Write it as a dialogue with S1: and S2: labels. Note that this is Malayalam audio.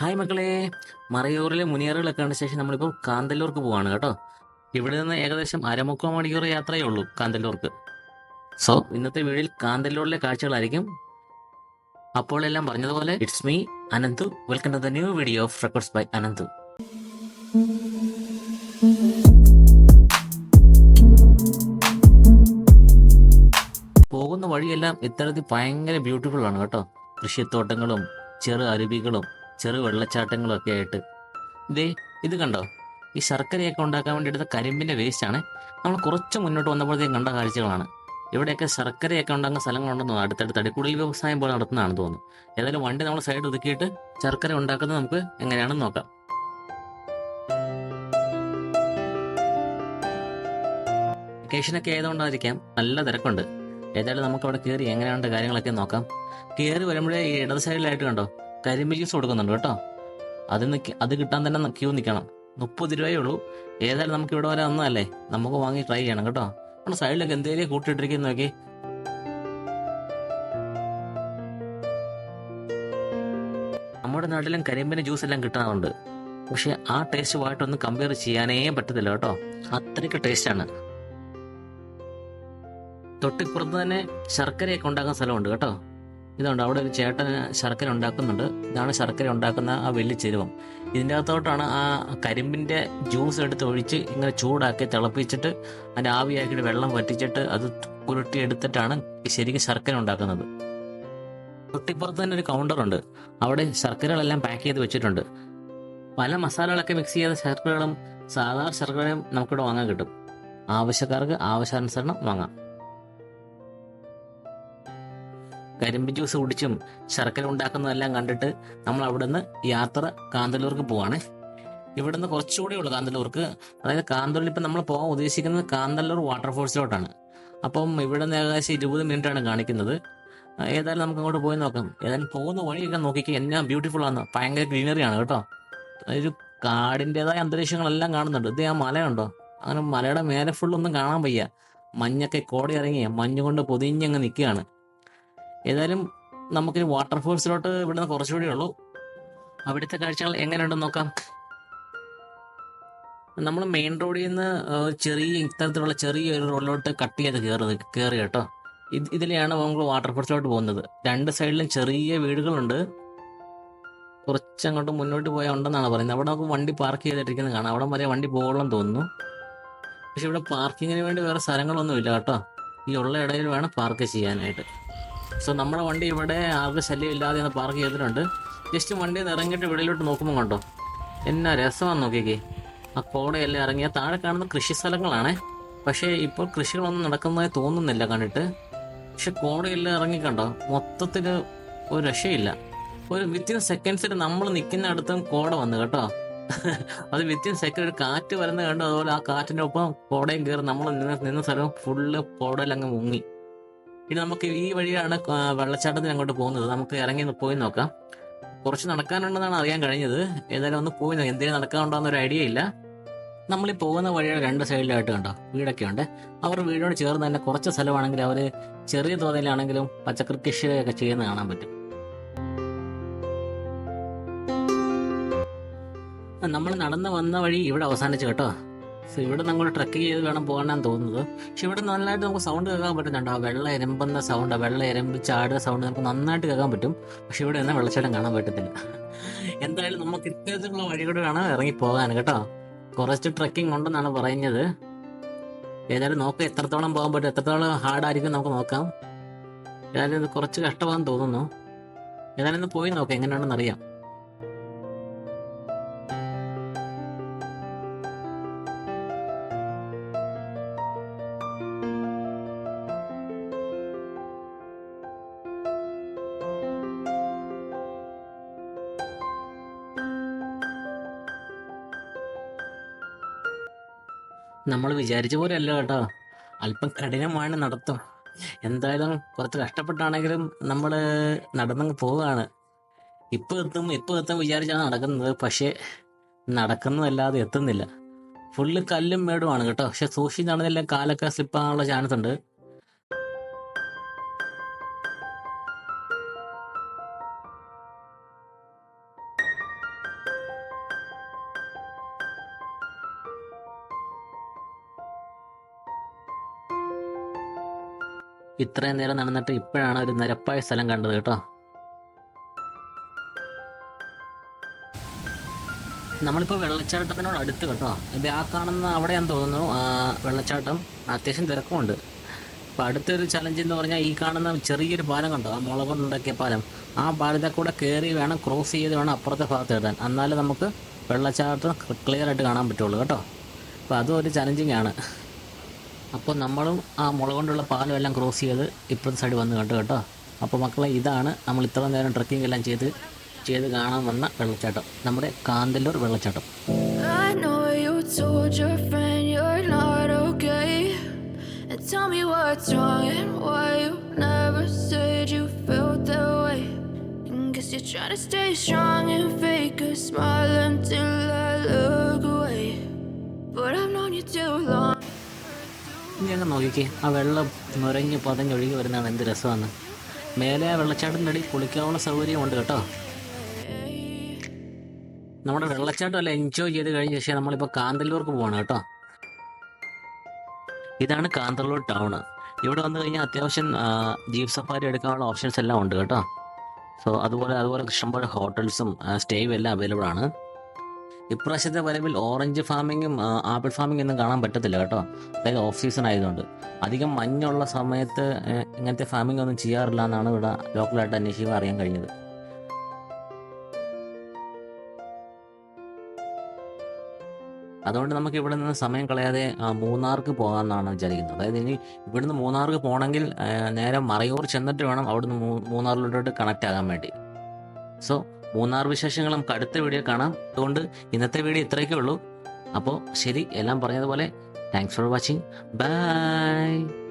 S1: ഹായ് മക്കളെ. മറയൂറിലെ മുനിയറുകളൊക്കെ കണ്ട ശേഷം നമ്മളിപ്പോൾ കാന്തല്ലൂർക്ക് പോവാണ് കേട്ടോ. ഇവിടെ നിന്ന് ഏകദേശം അരമുക്കാൽ മണിക്കൂർ യാത്രയേ ഉള്ളൂ കാന്തല്ലൂർക്ക്. സോ ഇന്നത്തെ വീഡിയോയിൽ കാന്തല്ലൂരിലെ കാഴ്ചകളായിരിക്കും. അപ്പോൾ എല്ലാം പറഞ്ഞതുപോലെ it's me Ananthu. Welcome to the new video of records by Ananthu. പോകുന്ന വഴിയെല്ലാം ഇത്തരത്തിൽ ഭയങ്കര ബ്യൂട്ടിഫുൾ ആണ് കേട്ടോ. കൃഷിത്തോട്ടങ്ങളും ചെറു അരുവികളും ചെറു വെള്ളച്ചാട്ടങ്ങളൊക്കെ ആയിട്ട്. ഇതേ ഇത് കണ്ടോ? ഈ ശർക്കരയൊക്കെ ഉണ്ടാക്കാൻ വേണ്ടി എടുത്ത വേസ്റ്റ് ആണ്. നമ്മൾ കുറച്ച് മുന്നോട്ട് വന്നപ്പോഴത്തേക്കും കണ്ട കാഴ്ചകളാണ്. ഇവിടെയൊക്കെ ശർക്കരയൊക്കെ ഉണ്ടാകുന്ന സ്ഥലങ്ങളുണ്ടെന്ന് തോന്നുന്നു. അടുത്തടുത്ത് അടിക്കുടിൽ വ്യവസായം പോലെ നടത്തുന്നതാണെന്ന് തോന്നുന്നു. ഏതായാലും വണ്ടി നമ്മൾ സൈഡ് ഒതുക്കിയിട്ട് ശർക്കര ഉണ്ടാക്കുന്നത് നമുക്ക് എങ്ങനെയാണെന്ന് നോക്കാം. വെക്കേഷനൊക്കെ ആയതുകൊണ്ടായിരിക്കാം നല്ല തിരക്കുണ്ട്. ഏതായാലും നമുക്ക് അവിടെ കയറി എങ്ങനെയാണ് കാര്യങ്ങളൊക്കെ നോക്കാം. കയറി വരുമ്പോഴേ ഈ ഇടത് സൈഡിലായിട്ട് കണ്ടോ? കരിമ്പ് ജ്യൂസ് കൊടുക്കുന്നുണ്ട് കേട്ടോ. അത് അത് കിട്ടാൻ തന്നെ ക്യൂ നിൽക്കണം മുപ്പത് രൂപയേ ഉള്ളൂ. ഏതായാലും നമുക്ക് ഇവിടെ വരെ വന്നതല്ലേ? നമുക്ക് വാങ്ങി ട്രൈ ചെയ്യണം കേട്ടോ. നമ്മുടെ സൈഡിലൊക്കെ എന്തേലും കൂട്ടിയിട്ടിരിക്കുന്ന നോക്കി. നമ്മുടെ നാട്ടിലും കരിമ്പിന് ജ്യൂസ് എല്ലാം കിട്ടാറുണ്ട്. പക്ഷെ ആ ടേസ്റ്റുമായിട്ടൊന്നും കമ്പയർ ചെയ്യാനേ പറ്റത്തില്ല കേട്ടോ. അത്രയ്ക്ക് ടേസ്റ്റാണ് തൊട്ടിപ്പുറത്ത് തന്നെ ശർക്കരയൊക്കെ ഉണ്ടാക്കുന്ന സ്ഥലമുണ്ട് കേട്ടോ. ഇതുണ്ട് അവിടെ ഒരു ചേട്ടൻ ശർക്കര ഉണ്ടാക്കുന്നുണ്ട്. ഇതാണ് ശർക്കര ഉണ്ടാക്കുന്ന ആ വലിയ ചെരുവം. ഇതിന്റെ അകത്തോട്ടാണ് ആ കരിമ്പിന്റെ ജ്യൂസ് എടുത്ത് ഒഴിച്ച് ഇങ്ങനെ ചൂടാക്കി തിളപ്പിച്ചിട്ട് അതിന്റെ ആവിയാക്കിയിട്ട് വെള്ളം വറ്റിച്ചിട്ട് അത് പുരട്ടി എടുത്തിട്ടാണ് ശരിക്കും ശർക്കര ഉണ്ടാക്കുന്നത്. തൊട്ടിപ്പുറത്ത് തന്നെ ഒരു കൗണ്ടറുണ്ട് അവിടെ ശർക്കരകളെല്ലാം പാക്ക് ചെയ്ത് വെച്ചിട്ടുണ്ട്. പല മസാലകളൊക്കെ മിക്സ് ചെയ്ത ശർക്കരകളും സാധാരണ ശർക്കരയും നമുക്കിവിടെ വാങ്ങാൻ കിട്ടും. ആവശ്യക്കാർക്ക് ആവശ്യാനുസരണം വാങ്ങാം. കരിമ്പ് ജ്യൂസ് കുടിച്ചും ശർക്കര ഉണ്ടാക്കുന്നതെല്ലാം കണ്ടിട്ട് നമ്മൾ അവിടുന്ന് യാത്ര കാന്തല്ലൂർക്ക് പോവാണ്. ഇവിടുന്ന് കുറച്ചുകൂടി ഉള്ളു കാന്തല്ലൂർക്ക്. അതായത് കാന്തല്ലൂർ ഇപ്പം നമ്മൾ പോകാൻ ഉദ്ദേശിക്കുന്നത് കാന്തല്ലൂർ വാട്ടർഫോൾസിലോട്ടാണ്. അപ്പം ഇവിടെ നിന്ന് ഏകദേശം ഇരുപത് മിനിറ്റ് ആണ് കാണിക്കുന്നത് ഏതായാലും നമുക്ക് അങ്ങോട്ട് പോയി നോക്കാം. ഏതായാലും പോകുന്ന വഴിയൊക്കെ നോക്കിക്കുക എന്നാ ബ്യൂട്ടിഫുൾ ആണ്. ഭയങ്കര ഗ്രീനറി ആണ് കേട്ടോ. ഒരു കാടിന്റെതായ അന്തരീക്ഷങ്ങളെല്ലാം കാണുന്നുണ്ട്. ഇത് ആ മലയുണ്ടോ? അങ്ങനെ മലയുടെ മേലെ ഫുള്ളൊന്നും കാണാൻ വയ്യ. മഞ്ഞൊക്കെ കോടി ഇറങ്ങി. മഞ്ഞ് കൊണ്ട് പൊതിഞ്ഞങ്ങ് നിൽക്കുകയാണ്. ഏതായാലും നമുക്കിനി വാട്ടർഫോൾസിലോട്ട് ഇവിടുന്ന് കുറച്ചുകൂടി ഉള്ളൂ. അവിടുത്തെ കാഴ്ചകൾ എങ്ങനെയുണ്ടെന്ന് നോക്കാം. നമ്മൾ മെയിൻ റോഡിൽ നിന്ന് ചെറിയ ഇത്തരത്തിലുള്ള ചെറിയ ഒരു റോഡിലോട്ട് കട്ട് ചെയ്ത് കയറുന്നത് കയറി കേട്ടോ. ഇത് ഇതിലെയാണ് നമ്മൾ വാട്ടർഫോൾസിലോട്ട് പോകുന്നത്. രണ്ട് സൈഡിലും ചെറിയ വീടുകളുണ്ട്. കുറച്ചങ്ങോട്ട് മുന്നോട്ട് പോയാൽ ഉണ്ടെന്നാണ് പറയുന്നത്. അവിടെ നമുക്ക് വണ്ടി പാർക്ക് ചെയ്തിട്ടിരിക്കുന്നത് കാണാം. അവിടെ വരെ വണ്ടി പോകണമെന്ന് തോന്നുന്നു. പക്ഷെ ഇവിടെ പാർക്കിങ്ങിന് വേണ്ടി വേറെ സ്ഥലങ്ങളൊന്നും ഇല്ല കേട്ടോ. ഈ ഉള്ള ഇടയിൽ വേണം പാർക്ക് ചെയ്യാനായിട്ട്. സോ നമ്മുടെ വണ്ടി ഇവിടെ ആർക്കും ശല്യം ഇല്ലാതെ ഒന്ന് പാർക്ക് ചെയ്തിട്ടുണ്ട്. ജസ്റ്റ് വണ്ടി നിന്ന് ഇറങ്ങിയിട്ട് വെളിയിലോട്ട് നോക്കുമ്പോൾ കണ്ടോ? എന്നാ രസമാണ് നോക്കിക്കേ. ആ കോടയെല്ലാം ഇറങ്ങിയ. താഴെ കാണുന്ന കൃഷി സ്ഥലങ്ങളാണ്. പക്ഷേ ഇപ്പോൾ കൃഷികളൊന്നും നടക്കുന്നതായി തോന്നുന്നില്ല കണ്ടിട്ട്. പക്ഷെ കോടയെല്ലാം ഇറങ്ങിക്കണ്ടോ മൊത്തത്തിൽ ഒരു രക്ഷയില്ല. ഒരു വിത്തിൻ സെക്കൻഡ്സിൽ നമ്മൾ നിൽക്കുന്ന അടുത്തും കോട വന്നു കേട്ടോ. അത് വിത്തിൻ സെക്കൻഡ് ഒരു കാറ്റ് വരുന്നത് കണ്ടു. അതുപോലെ ആ കാറ്റിന്റെ ഒപ്പം കോടയും കയറി നമ്മൾ നിന്ന നിന്ന സ്ഥലം ഫുള്ള് കോടയിൽ അങ്ങ് മുങ്ങി. ഇനി നമുക്ക് ഈ വഴിയാണ് വെള്ളച്ചാട്ടത്തിന് അങ്ങോട്ട് പോകുന്നത്. നമുക്ക് ഇറങ്ങി പോയി നോക്കാം. കുറച്ച് നടക്കാനുണ്ടെന്നാണ് അറിയാൻ കഴിഞ്ഞത്. ഏതായാലും ഒന്ന് പോയി നോക്കാം. എന്തെങ്കിലും നടക്കാനുണ്ടോ ഒരു ഐഡിയ ഇല്ല. നമ്മൾ ഈ പോകുന്ന വഴിയുടെ രണ്ട് സൈഡിലായിട്ട് കണ്ടോ? വീടൊക്കെ ഉണ്ട് അവർ വീടിനോട് ചേർന്ന് തന്നെ കുറച്ച് സ്ഥലമാണെങ്കിൽ അവർ ചെറിയ തോതിലാണെങ്കിലും പച്ചക്കറി കൃഷിയൊക്കെ ചെയ്യുന്ന കാണാൻ പറ്റും. നമ്മൾ നടന്ന് വന്ന വഴി ഇവിടെ അവസാനിച്ചു കേട്ടോ. സോ ഇവിടെ നമ്മൾ ട്രക്ക് ചെയ്ത് വേണം പോകാനാണ് തോന്നുന്നത്. പക്ഷെ ഇവിടെ നന്നായിട്ട് നമുക്ക് സൗണ്ട് കേൾക്കാൻ പറ്റുന്നുണ്ട് ആ വെള്ളം എരമ്പുന്ന സൗണ്ട് വെള്ളം എരമ്പ് ചാടുന്ന സൗണ്ട് നമുക്ക് നന്നായിട്ട് കേൾക്കാൻ പറ്റും. പക്ഷെ ഇവിടെ എന്നാൽ വെള്ളച്ചാട്ടം കാണാൻ പറ്റത്തില്ല. എന്തായാലും നമുക്ക് ഇത്തരത്തിലുള്ള വഴി കൂടെ വേണം ഇറങ്ങി പോകാൻ കേട്ടോ. കുറച്ച് ട്രക്കിംഗ് ഉണ്ടെന്നാണ് പറയുന്നത്. ഏതായാലും നോക്കാം എത്രത്തോളം പോകാൻ പറ്റും എത്രത്തോളം ഹാർഡായിരിക്കും നമുക്ക് നോക്കാം. ഏതായാലും ഇത് കുറച്ച് കഷ്ടമാണെന്ന് തോന്നുന്നു. ഏതായാലും ഒന്ന് പോയി നോക്കാം എങ്ങനെയാണെന്ന് അറിയാം. നമ്മൾ വിചാരിച്ച പോലെ അല്ല കേട്ടോ. അല്പം കഠിനമാണ് നടത്തും. എന്തായാലും കുറച്ച് കഷ്ടപ്പെട്ടാണെങ്കിലും നമ്മൾ നടന്നങ്ങ് പോവുകയാണ്. ഇപ്പോൾ എത്തും ഇപ്പോൾ എത്തും വിചാരിച്ചാണ് നടക്കുന്നത്. പക്ഷേ നടക്കുന്നതല്ലാതെ എത്തുന്നില്ല. ഫുള്ള് കല്ലും മേടുമാണ് കേട്ടോ. പക്ഷെ സൂക്ഷിച്ച് നടന്നില്ല കാലൊക്കെ സ്ലിപ്പാകാനുള്ള ചാൻസ് ഉണ്ട്. ഇത്രയും നേരം നടന്നിട്ട് ഇപ്പോഴാണ് ഒരു നിരപ്പായ സ്ഥലം കണ്ടത് കേട്ടോ. നമ്മളിപ്പോൾ വെള്ളച്ചാട്ടത്തിനോട് അടുത്ത് കേട്ടോ. ഇത് ആ കാണുന്ന അവിടെയാന്ന് തോന്നുന്നു. വെള്ളച്ചാട്ടം. അത്യാവശ്യം തിരക്കുമുണ്ട്. അപ്പോൾ അടുത്തൊരു ചലഞ്ച് എന്ന് പറഞ്ഞാൽ ഈ കാണുന്ന ചെറിയൊരു പാലം കണ്ടോ? ആ മുളക് കൊണ്ടുണ്ടാക്കിയ പാലം. ആ പാലത്തെ കൂടെ കയറി വേണം ക്രോസ് ചെയ്ത് വേണം അപ്പുറത്തെ ഭാഗത്ത് എത്താൻ എന്നാലേ നമുക്ക് വെള്ളച്ചാട്ടം ക്ലിയർ ആയിട്ട് കാണാൻ പറ്റുള്ളൂ കേട്ടോ. അപ്പോൾ അതും ഒരു ചലഞ്ചിങ് ആണ്. അപ്പോൾ നമ്മളും ആ മുള കൊണ്ടുള്ള പാലം എല്ലാം ക്രോസ് ചെയ്ത് ഇപ്പുറത്തെ സൈഡ് വന്ന് കണ്ടു കേട്ടോ അപ്പോൾ മക്കളെ ഇതാണ് നമ്മൾ ഇത്ര നേരം ട്രക്കിംഗ് എല്ലാം ചെയ്ത് ചെയ്ത് കാണാൻ വന്ന വെള്ളച്ചാട്ടം നമ്മുടെ കാന്തല്ലൂർ വെള്ളച്ചാട്ടം
S2: tell me what's wrong and why you never said you felt that way. And guess you're trying to stay strong and fake a smile until I look away. But I've known you too long.
S1: ഇനി നോക്കിക്കേ. ആ വെള്ളം നുരഞ്ഞ് പതഞ്ഞൊഴുകി വരുന്നതാണ് എന്ത് രസമാണ്. മേലെ ആ വെള്ളച്ചാട്ടത്തിന്റെ അടിയിൽ കുളിക്കാനുള്ള സൗകര്യമുണ്ട് കേട്ടോ. നമ്മുടെ വെള്ളച്ചാട്ടം അല്ല എൻജോയ് ചെയ്ത് കഴിഞ്ഞ ശേഷം നമ്മളിപ്പോൾ കാന്തല്ലൂർക്ക് പോവാണ് കേട്ടോ. ഇതാണ് കാന്തല്ലൂർ ടൗണ് ഇവിടെ വന്നു കഴിഞ്ഞാൽ അത്യാവശ്യം ജീപ്പ് സഫാരി എടുക്കാനുള്ള ഓപ്ഷൻസ് എല്ലാം ഉണ്ട് കേട്ടോ. സോ അതുപോലെ അതുപോലെ ഇഷ്ടംപോലെ ഹോട്ടൽസും സ്റ്റേയും എല്ലാം അവൈലബിൾ ആണ്. ഇപ്രാവശ്യത്തെ വരവിൽ ഓറഞ്ച് ഫാമിങ്ങും ആപ്പിൾ ഫാമിംഗ് ഒന്നും കാണാൻ പറ്റത്തില്ല കേട്ടോ. അതായത് ഓഫ് സീസൺ ആയതുകൊണ്ട്. അധികം മഞ്ഞുള്ള സമയത്ത് ഇങ്ങനത്തെ ഫാമിംഗ് ഒന്നും ചെയ്യാറില്ല എന്നാണ് ഇവിടെ ലോക്കലായിട്ട് അന്വേഷിക്കുമ്പോൾ അറിയാൻ കഴിഞ്ഞത്. അതുകൊണ്ട് നമുക്ക് ഇവിടെ നിന്ന് സമയം കളയാതെ മൂന്നാർക്ക് പോകാമെന്നാണ് വിചാരിക്കുന്നത്. അതായത് ഇനി ഇവിടുന്ന് മൂന്നാർക്ക് പോകണമെങ്കിൽ നേരെ മറയൂർ ചെന്നിട്ട് വേണം അവിടുന്ന് മൂന്നാറിലോട്ട് കണക്റ്റ് ആകാൻ വേണ്ടി. സോ മൂന്നാർ വിശേഷങ്ങളും അടുത്ത വീഡിയോ കാണാം. അതുകൊണ്ട് ഇന്നത്തെ വീഡിയോ ഇത്രയൊക്കെ ഉള്ളൂ. അപ്പോൾ ശരി എല്ലാം പറഞ്ഞതുപോലെ താങ്ക്സ് ഫോർ വാച്ചിങ് ബൈ